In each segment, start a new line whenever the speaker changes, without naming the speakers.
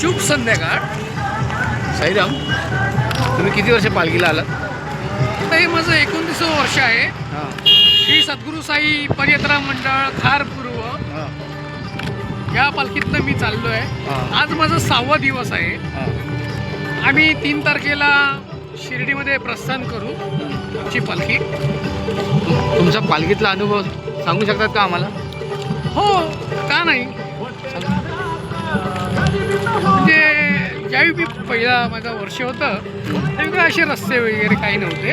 शुभ संध्याकाळ.
साईराम तुम्ही किती वर्ष पालखीला आलात?
आता हे माझं एकोणतीसवं वर्ष आहे. श्री सद्गुरू साई पदयात्रा मंडळ खार पूर्व. या पालखीतनं मी चाललो आहे आज माझा सहावा दिवस आहे. आम्ही तीन तारखेला शिर्डीमध्ये प्रस्थान करू ची पालखी.
तुमचा पालखीतला अनुभव सांगू शकतात का आम्हाला?
हो का नाही? म्हणजे ज्यावेळी मी पहिला माझं वर्ष होतं. त्यावेळी काय असे रस्ते वगैरे काही नव्हते.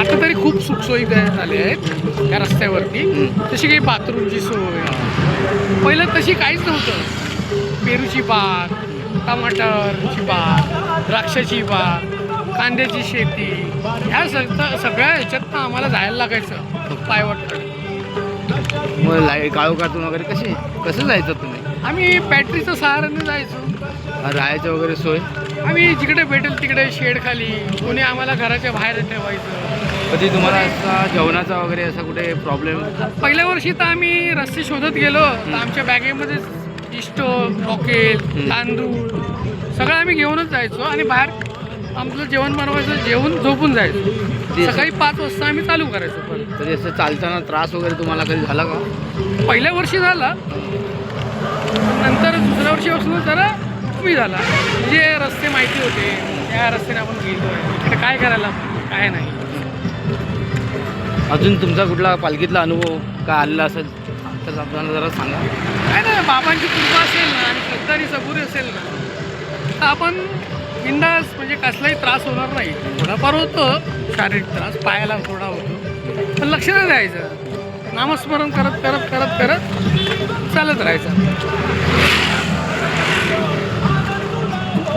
आता तरी खूप सुखसोयी तयार झाले आहेत या रस्त्यावरती. तशी काही बाथरूमची सोय. पहिलं तशी काहीच नव्हतं. पेरूची बाग टमाटरची बाग द्राक्षाची बाग कांद्याची शेती. ह्या सग सगळ्या ह्याच्यातनं आम्हाला जायला लागायचं. पायवट
मग लाइट काळोखातून वगैरे कसे कसं जायचं तुम्ही?
आम्ही बॅटरीचं सहाराने जायचो.
राहायचं वगैरे सोय?
आम्ही जिकडे भेटेल तिकडे शेड खाली कोणी आम्हाला घराच्या बाहेर ठेवायचं.
कधी तुम्हाला असा जेवणाचा वगैरे असा कुठे प्रॉब्लेम
पहिल्या वर्षी तर आम्ही रस्ते शोधत गेलो. तर आमच्या बॅगेमध्ये इस्टो रॉकेल. तांदूळ सगळं आम्ही घेऊनच जायचो आणि बाहेर आमचं जेवण बनवायचं जेवून झोपून जायचो. सकाळी पाच वाजता आम्ही चालू करायचो पण
तरी असं चालताना त्रास वगैरे तुम्हाला कधी झाला का?
पहिल्या वर्षी झाला. नंतर दुसऱ्या वर्षीपासून जरा कमी झाला. म्हणजे रस्ते माहिती होते त्या रस्त्याने आपण गेलो. इकडे काय करायला काय नाही.
अजून तुमचा कुठला पालखीतला अनुभव काय आलेला असेल? तर आपल्याला जरा सांगा.
काय ना बाबांची कृपा असेल ना आणि श्रद्धानी सबुरी असेल ना तर आपण बिंदास म्हणजे कसलाही त्रास होणार नाही. थोडाफार होतो शारीरिक त्रास पायाला थोडा होतो. पण लक्ष नाही द्यायचं नामस्मरण करत करत करत करत चालत राहायचं.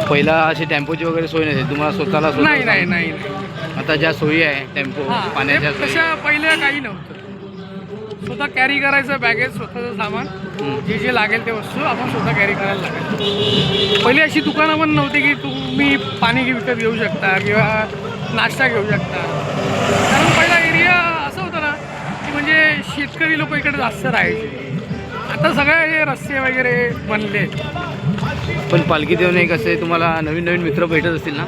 पहिला अशी टेम्पोची वगैरे सोय नसेल तुम्हाला स्वतःला स्वतः
नाही नाही नाही नाही.
आता ज्या सोयी आहे टेम्पो पाण्याच्या
तशा पहिल्या काही नव्हतं. स्वतः कॅरी करायचं बॅगेत स्वतःचं सामान. जे जे लागेल ते वस्तू आपण स्वतः कॅरी करायला लागायचं पहिली अशी दुकानं पण नव्हती की तुम्ही पाणी विकत घेऊ शकता किंवा नाश्ता घेऊ शकता. कारण पहिला एरिया असं होतं ना की म्हणजे शेतकरी लोक इकडे जास्त राहायचे. आता सगळे हे रस्ते वगैरे बनले.
पण पालखी देऊन एक असे तुम्हाला नवीन नवीन मित्र भेटत असतील ना?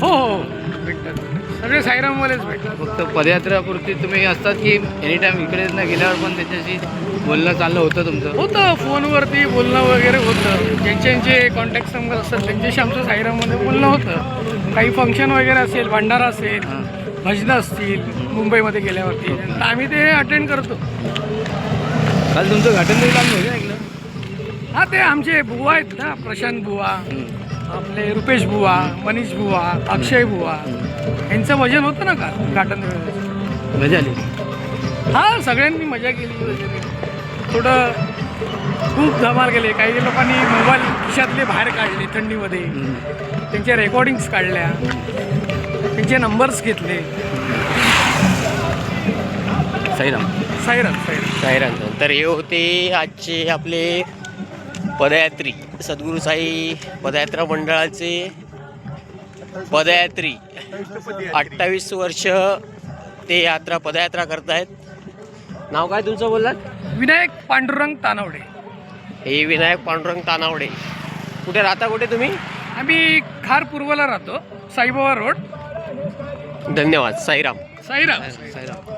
हो हो. भेटतात. सगळे साईरामवालेच भेटतात.
फक्त पदयात्रापुरती तुम्ही असतात की एनी टाईम इकडे न गेल्यावर पण त्याच्याशी बोलणं चाललं होतं तुमचं?
होतं फोनवरती बोलणं वगैरे होतं. ज्यांचे ज्यांचे कॉन्टॅक्ट नंबर असतात त्यांच्याशी आमचं साईराममध्ये बोलणं होतं. काही फंक्शन वगैरे असेल भंडारा असेल. भजनं असतील मुंबईमध्ये गेल्यावरती. तर आम्ही ते अटेंड करतो.
काल तुमचं घाटन तरी लागलं होतं ऐकलं
हा ते आमचे बुवा आहेत ना प्रशांत बुवा. आपले रुपेश बुवा मनीष बुवा अक्षय बुवा यांचं भजन होतं ना का? घाटन
मजा आली.
हा सगळ्यांनी मजा केली. थोडं खूप धमाल केले. काही लोकांनी मोबाईल खिशातले बाहेर काढले थंडीमध्ये. त्यांच्या रेकॉर्डिंग्स काढल्या. त्यांचे नंबर्स घेतले.
साईराम.
Siren siren
Sairam. तर हे होते आजचे आपले पदयात्री. सद्गुरू साई पदयात्रा मंडळाचे पदयात्री. अठ्ठावीस वर्ष ते यात्रा पदयात्रा करतायत. नाव काय तुमचं बोललात?
विनायक पांडुरंग तानवडे.
हे विनायक पांडुरंग तानावडे. कुठे राहता कुठे तुम्ही?
आम्ही खार पूर्वला राहतो साईबाबा रोड.
धन्यवाद साईराम.
साईराम.
साईराम.